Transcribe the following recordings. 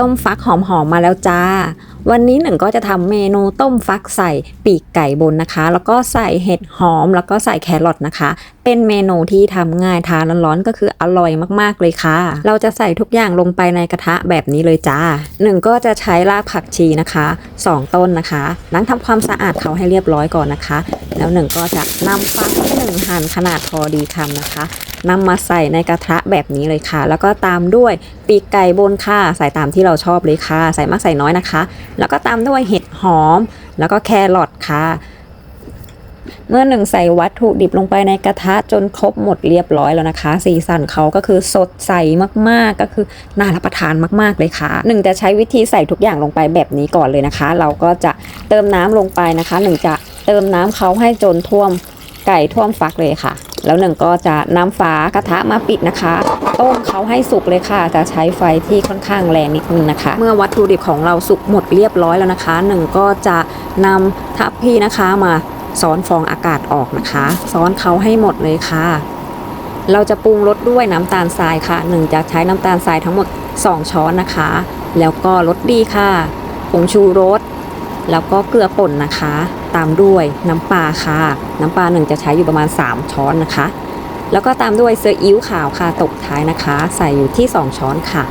ต้มฟักหอมๆมาแล้วจ้า วันนี้หนึ่งก็จะทำเมนูต้มฟักใส่ปีกไก่บนนะคะ แล้วก็ใส่เห็ดหอม แล้วก็ใส่แครอทนะคะ เป็นเมนูที่ทำง่ายทานร้อนๆก็คืออร่อยมากๆเลยค่ะ เราจะใส่ทุกอย่างลงไปในกระทะแบบนี้เลยจ้าหนึ่งก็จะใช้รากผักชีนะคะสองต้นนะคะล้างทำความสะอาดเขาให้เรียบร้อยก่อนนะคะ แล้วหนึ่งก็จะนำฟักที่หนึ่งหั่นขนาดพอดีคำนะคะ นำมาใส่ในกระทะแบบนี้เลยค่ะ แล้วก็ตามด้วยปีกไก่บนค่ะใส่ตามที่เราชอบเลยค่ะ ใส่มากใส่น้อยนะคะ แล้วก็ตามด้วยเห็ดหอม แล้วก็แครอทค่ะเมื่อหนึ่งใส่วัตถุดิบลงไปในกระทะจนครบหมดเรียบร้อยแล้วนะคะ สีสันเขาก็คือสดใสมากๆ ก็คือน่ารับประทานมากๆเลยค่ะหนึ่งจะใช้วิธีใส่ทุกอย่างลงไปแบบนี้ก่อนเลยนะคะ เราก็จะเติมน้ำลงไปนะคะหนึ่งจะเติมน้ำเขาให้จนท่วมไก่ท่วมฟักเลยค่ะ แล้วหนึ่งก็จะนำฝากระทะมาปิดนะคะ ต้มเขาให้สุกเลยค่ะ จะใช้ไฟที่ค่อนข้างแรงนิดนึงนะคะ เมื่อวัตถุดิบของเราสุกหมดเรียบร้อยแล้วนะคะหนึ่งก็จะนำทัพพีนะคะมาซ้อนฟองอากาศออกนะคะซ้อนเขาให้หมดเลยค่ะ เราจะปรุงรสด้วยน้ำตาลทรายค่ะหนึ่งจะใช้น้ำตาลทรายทั้งหมด 2 ช้อนนะคะ แล้วก็รสดีค่ะผงชูรสแล้วก็เกลือป่นนะคะ ตามด้วยน้ำปลาค่ะ น้ำปลาหนึ่งจะใช้อยู่ประมาณ 3 ช้อนนะคะ แล้วก็ตามด้วยเซอร์อิ๊วขาวค่ะตกท้ายนะคะ ใส่อยู่ที่ 2 ช้อนค่ะ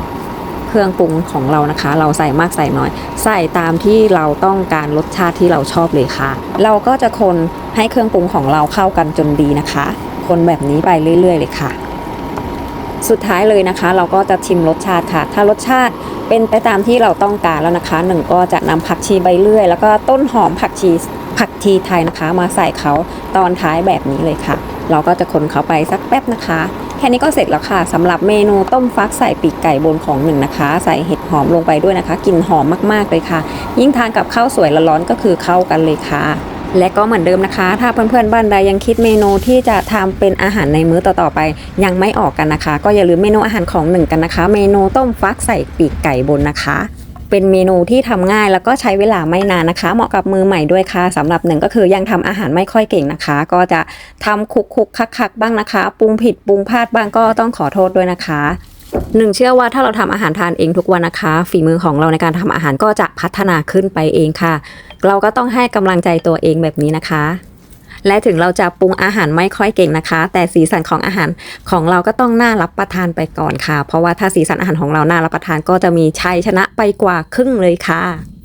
เครื่องปรุงของเรานะคะ เราใส่มากใส่น้อย ใส่ตามที่เราต้องการรสชาติที่เราชอบเลยค่ะ เราก็จะคนให้เครื่องปรุงของเราเข้ากันจนดีนะคะ คนแบบนี้ไปเรื่อย ๆ เลยค่ะ สุดท้ายเลยนะคะ เราก็จะชิมรสชาติค่ะ ถ้ารสชาติเป็นไปตามที่เราต้องการแล้วนะคะหนึ่งก็จะนำผักชีใบเลื่อย แล้วก็ต้นหอมผักชีผักชีไทยนะคะ มาใส่เขาตอนท้ายแบบนี้เลยค่ะ เราก็จะคนเขาไปสักแป๊บนะคะ แค่นี้ก็เสร็จแล้วค่ะสำหรับเมนูต้มฟักใส่ปีกไก่บนของหนึ่งนะคะ ใส่เห็ดหอมลงไปด้วยนะคะกลิ่นหอมมากๆเลยค่ะ ยิ่งทานกับข้าวสวยร้อนๆก็คือเข้ากันเลยค่ะ และก็เหมือนเดิมนะคะ ถ้าเพื่อนๆบ้านใดยังคิดเมนูที่จะทำเป็นอาหารในมื้อต่อๆไป ยังไม่ออกกันนะคะ ก็อย่าลืมเมนูอาหารของหนึ่งกันนะคะ เมนูต้มฟักใส่ปีกไก่บนนะคะเป็นเมนูที่ทำง่ายแล้วก็ใช้เวลาไม่นานนะคะ เหมาะกับมือใหม่ด้วยค่ะสำหรับหนึ่งก็คือยังทำอาหารไม่ค่อยเก่งนะคะ ก็จะทำคุกคุกคักคักบ้างนะคะ ปรุงผิดปรุงพลาดบ้างก็ต้องขอโทษด้วยนะคะ หนึ่งเชื่อว่าถ้าเราทำอาหารทานเองทุกวันนะคะ ฝีมือของเราในการทำอาหารก็จะพัฒนาขึ้นไปเองค่ะ เราก็ต้องให้กำลังใจตัวเองแบบนี้นะคะ และถึงเราจะปรุงอาหารไม่ค่อยเก่งนะคะ แต่สีสันของอาหารของเราก็ต้องน่ารับประทานไปก่อนค่ะ เพราะว่าถ้าสีสันอาหารของเราน่ารับประทานก็จะมีชัยชนะไปกว่าครึ่งเลยค่ะ